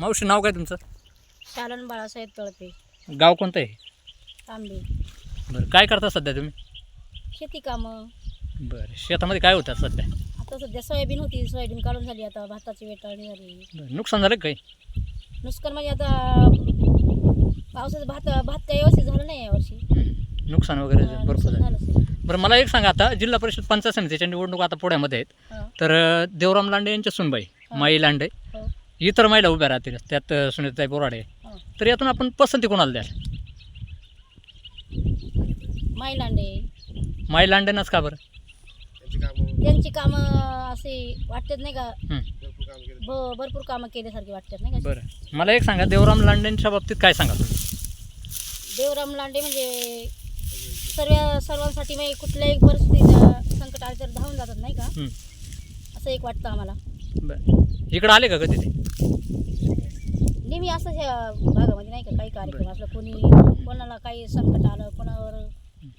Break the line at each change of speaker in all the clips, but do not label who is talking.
मावशी नाव काय तुमचं?
शालन बाळासाहेब तळपे.
गाव कोणतं आहे?
तांबे.
बरं काय करता सध्या तुम्ही?
शेती कामं.
बरं शेतामध्ये काय होतात सध्या?
आता सध्या सोयाबीन होती सोयाबीन काढून झाली आता भाताची वेटाळणी झाली
बरं नुकसान झालं का काही?
नुकसान म्हणजे आता पावसाचं भात भात काही व्यवस्थित झालं नाही यावर्षी
हं. नुकसान वगैरे
हा,
भरपूर
नुकसान
झालं.
झालं असेल.
बरं मला एक सांगा आता जिल्हा परिषद पंचायत समितीच्या निवडणूक आता पुण्यामध्ये आहेत.
हा,
तर अं, देवराम लांडे यांच्या सुनबाई. माई लांडे.
हो,
इतर महिला उभ्या राहतील त्यात सुनीताई बोराडे.
हो.
तर यातून आपण पसंती कोणाला द्याल?
माई लांडे
माई लांडेनंच का बरं?
त्यांची कामं असे वाटतात नाही का?
हं.
भ- भरपूर कामं केल्यासारखी वाटतात नाही का?
बरं. मला एक सांगा देवराम लांडेंच्या बाबतीत काय सांगा तुम्ही?
देवराम लांडे म्हणजे सर्व सर्वांसाठी म्हणजे कुठल्याही परिस्थितीत संकट आले तर धावून जातात नाही का?
हं.
असं एक वाटतं आम्हाला.
बरं. इकडं आले का कधी ते?
नेहमी असंच ह्या भागामध्ये नाही का काही कार्यक्रम असलं कोणी कोणाला काही संकट आलं कोणावर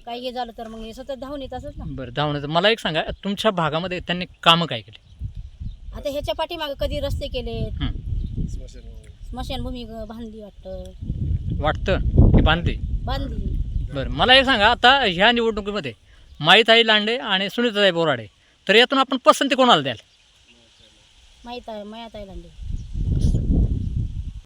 काही हे झालं तर मग हे सतत धावून येत असत ना.
बरं धावण्याचं मला एक सांगा तुमच्या भागामध्ये त्यांनी कामं काय केली?
आता ह्याच्या पाठीमागं कधी रस्ते केले
हं.
स्मशानभूमी ग- बांधली वाटतं.
वाटतं? की बांधली?
बांधली.
बरं मला एक सांगा आता ह्या निवडणुकीमध्ये माईताई लांडे आणि सुनीताताई बोराडे तर यातून आपण पसंती कोणाला द्याल?
माहीत आहे मायात आहे लांडे